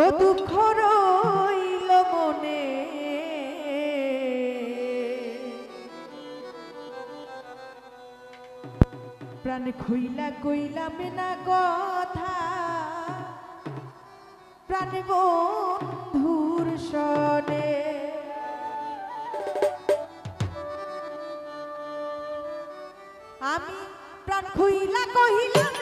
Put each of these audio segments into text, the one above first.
ও দুঃখ রইল মনে। প্রাণ খুইলা কইলাম না কথা। প্রাণ বন্ধুর সনে। আমি প্রাণ খুইলা কহিলাম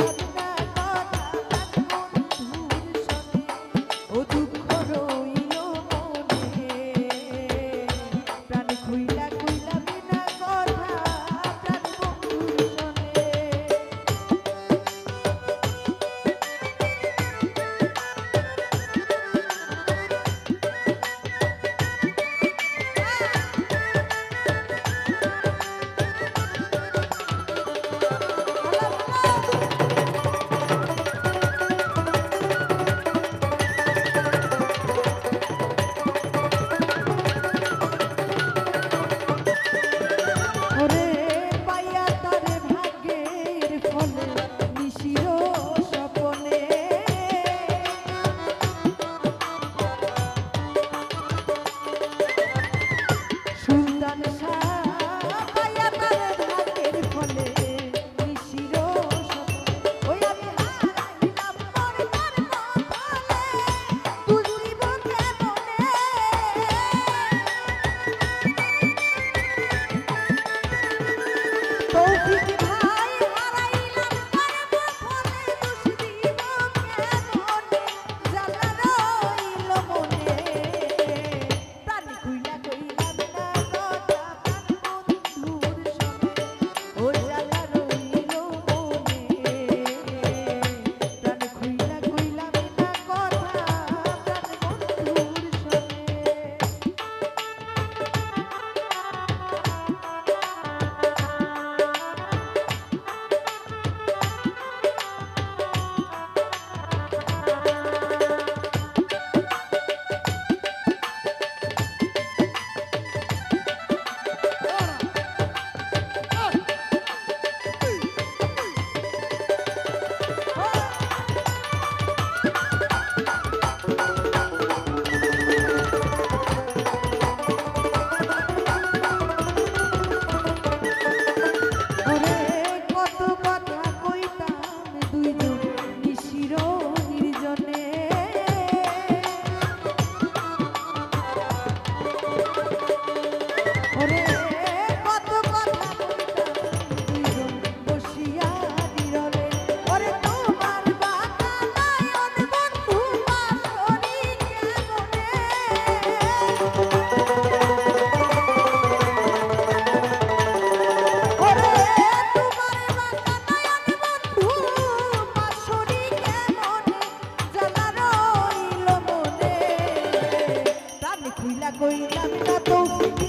কইলাম না তৌফিক